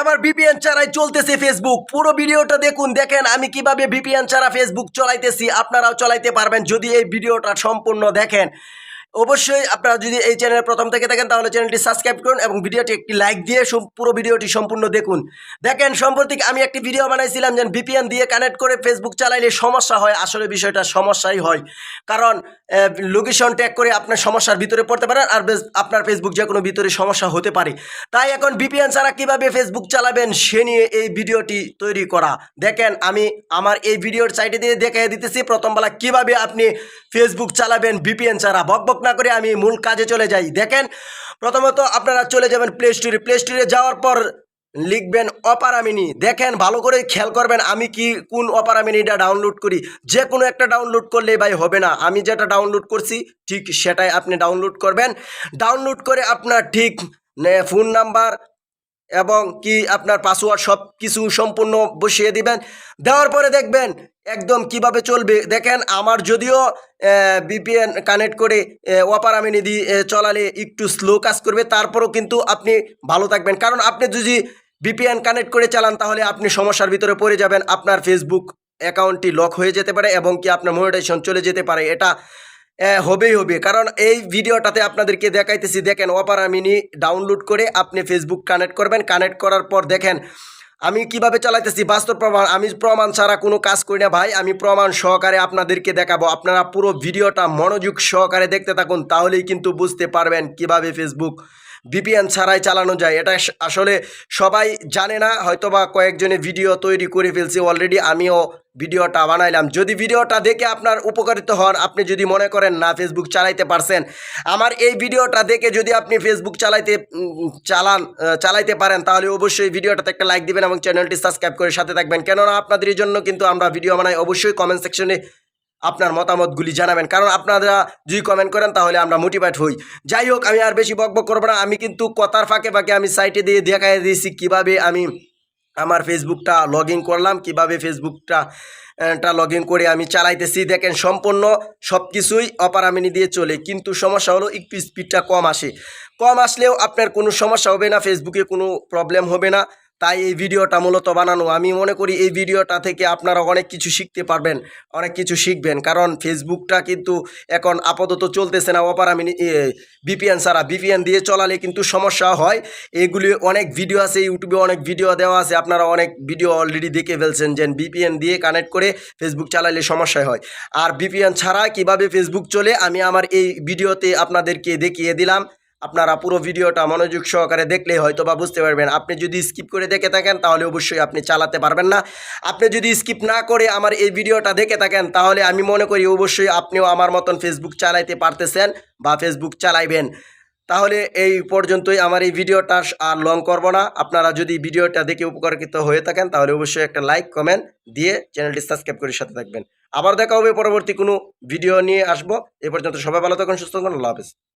এবার ভিপিএন ছাড়াই চলতেছে ফেসবুক পুরো ভিডিওটা দেখুন, দেখেন আমি কীভাবে ভিপিএন ছাড়া ফেসবুক চলাইতেছি। আপনারাও চলাইতে পারবেন যদি এই ভিডিওটা সম্পূর্ণ দেখেন। অবশ্যই আপনারা যদি এই চ্যানেলে প্রথম থেকে দেখেন, তাহলে চ্যানেলটি সাবস্ক্রাইব করুন এবং ভিডিওটি একটি লাইক দিয়ে পুরো ভিডিওটি সম্পূর্ণ দেখুন। দেখেন, সম্প্রতি আমি একটি ভিডিও বানাইছিলাম যে ভিপিএন দিয়ে কানেক্ট করে ফেসবুক চালাইলে সমস্যা হয়। আসলে বিষয়টা সমস্যাই হয়। কারণ লোকেশন ট্যাগ করে আপনার সমস্যার ভিতরে পড়তে পারেন আর আপনার ফেসবুক যে কোনো ভিতরে সমস্যা হতে পারে। তাই এখন ভিপিএন ছাড়া কীভাবে ফেসবুক চালাবেন, সে নিয়ে এই ভিডিওটি তৈরি করা। দেখেন, আমি আমার এই ভিডিওর সাইটে দিয়ে দেখে দিতেছি। প্রথমবেলা কীভাবে আপনি ফেসবুক চালাবেন ভিপিএন ছাড়া। বকবক না করে আমি মূল কাজে চলে যাই। দেখেন, প্রথমত আপনারা চলে যাবেন প্লে স্টোরে প্লে স্টোরে যাওয়ার পর লিখবেন অপারামিনি। দেখেন, ভালো করে খেয়াল করবেন আমি কি কোন অপারামিনিটা ডাউনলোড করি। যে কোনো একটা ডাউনলোড করলে ভাই হবে না। আমি যেটা ডাউনলোড করছি, ঠিক সেটাই আপনি ডাউনলোড করবেন। ডাউনলোড করে আপনার ঠিক ফোন নাম্বার এবং কি আপনার পাসওয়ার্ড সব কিছু সম্পূর্ণ বসিয়ে দিবেন। দেওয়ার পরে দেখবেন একদম কীভাবে চলবে? দেখেন, আমার যদিও বিপিএন কানেক্ট করে ওয়াপারামিনি দিয়ে চলালে একটু স্লো কাজ করবে, তারপরও কিন্তু আপনি ভালো থাকবেন। কারণ আপনি যদি বিপিএন কানেক্ট করে চালান, তাহলে আপনি সমস্যার ভিতরে পড়ে যাবেন, আপনার ফেসবুক অ্যাকাউন্টটি লক হয়ে যেতে পারে এবং কি আপনার মনিটাইজেশন চলে যেতে পারে। এটা হবেই হবে। কারণ এই ভিডিওটাতে আপনাদেরকে দেখাইতেছি, দেখেন, অপারা মিনি ডাউনলোড করে আপনি ফেসবুক কানেক্ট করবেন। কানেক্ট করার পর দেখেন আমি কীভাবে চালাইতেছি? বাস্তব প্রমাণ, আমি প্রমাণ ছাড়া কোনো কাজ করি না ভাই। আমি প্রমাণ সহকারে আপনাদেরকে দেখাবো। আপনারা পুরো ভিডিওটা মনোযোগ সহকারে দেখতে থাকুন, তাহলেই কিন্তু বুঝতে পারবেন কীভাবে ফেসবুক ভিপিএন ছাড়াই চালানো যায়। এটা আসলে সবাই জানে না হয়তো বা কয়েকজনে ভিডিও তৈরি করে ফেলছে অলরেডি আমিও ভিডিওটা বানাইলাম। যদি ভিডিওটা দেখে আপনার উপকারিত হন, আপনি যদি মনে করেন না ফেসবুক চালাইতে পারছেন, আমার এই ভিডিওটা দেখে যদি আপনি ফেসবুক চালাইতে চালান চালাইতে পারেন, তাহলে অবশ্যই ভিডিওটাতে একটা লাইক দিবেন এবং চ্যানেলটি সাবস্ক্রাইব করে সাথে থাকবেন। কেননা আপনাদের জন্য কিন্তু আমরা ভিডিও বানাই, অবশ্যই কমেন্ট সেকশনে আপনার মতামতগুলি জানাবেন। কারণ আপনারা যদি কমেন্ট করেন, তাহলে আমরা মোটিভেট হই। যাই হোক, আমি আর বেশি বকবক করব না। আমি কিন্তু কথার ফাঁকে ফাঁকে আমি সাইটে দিয়ে দেখাই দিয়েছি কীভাবে আমি আমার ফেসবুকটা লগ ইন করলাম, কীভাবে ফেসবুকটা টা লগ ইন করে আমি চালাইতেছি। দেখেন, সম্পূর্ণ সব কিছুই অপারামিনি দিয়ে চলে। কিন্তু সমস্যা হলো, একটু স্পিডটা কম আসে। কম আসলেও আপনার কোনো সমস্যা হবে না ফেসবুকে কোনো প্রবলেম হবে না। তাই এই ভিডিওটা মূলত বানানো। আমি মনে করি এই ভিডিওটা থেকে আপনারা অনেক কিছু শিখতে পারবেন, অনেক কিছু শিখবেন। কারণ ফেসবুকটা কিন্তু এখন আপাতত চলতেছে না। অপারামিনি বিপিএন ছাড়া। বিপিএন দিয়ে চলালে কিন্তু সমস্যা হয়। এগুলি অনেক ভিডিও আছে ইউটিউবে অনেক ভিডিও দেওয়া আছে। আপনারা অনেক ভিডিও অলরেডি দেখে ফেলছেন যে বিপিএন দিয়ে কানেক্ট করে ফেসবুক চালালে সমস্যা হয়। আর বিপিএন ছাড়া কীভাবে ফেসবুক চলে, আমি আমার এই ভিডিওতে আপনাদেরকে দেখিয়ে দিলাম। আপনারা পুরো ভিডিওটা মনোযোগ সহকারে দেখলেই হয়তো বা বুঝতে পারবেন। আপনি যদি স্কিপ করে দেখে থাকেন, তাহলে অবশ্যই আপনি চালাতে পারবেন না। আপনি যদি স্কিপ না করে আমার এই ভিডিওটা দেখে থাকেন, তাহলে আমি মনে করি অবশ্যই আপনিও আমার মতন ফেসবুক চালাইতে পারতেছেন বা ফেসবুক চালাইবেন। তাহলে এই পর্যন্তই আমার এই ভিডিওটা, আর লং করব না। আপনারা যদি ভিডিওটা দেখে উপকারিত হয়ে থাকেন, তাহলে অবশ্যই একটা লাইক কমেন্ট দিয়ে চ্যানেলটি সাবস্ক্রাইব করে সাথে থাকবেন। আবার দেখা হবে পরবর্তী কোনো ভিডিও নিয়ে আসব। এ পর্যন্ত সবাই ভালো থাকুন, সুস্থ থাকুন, আল্লাহ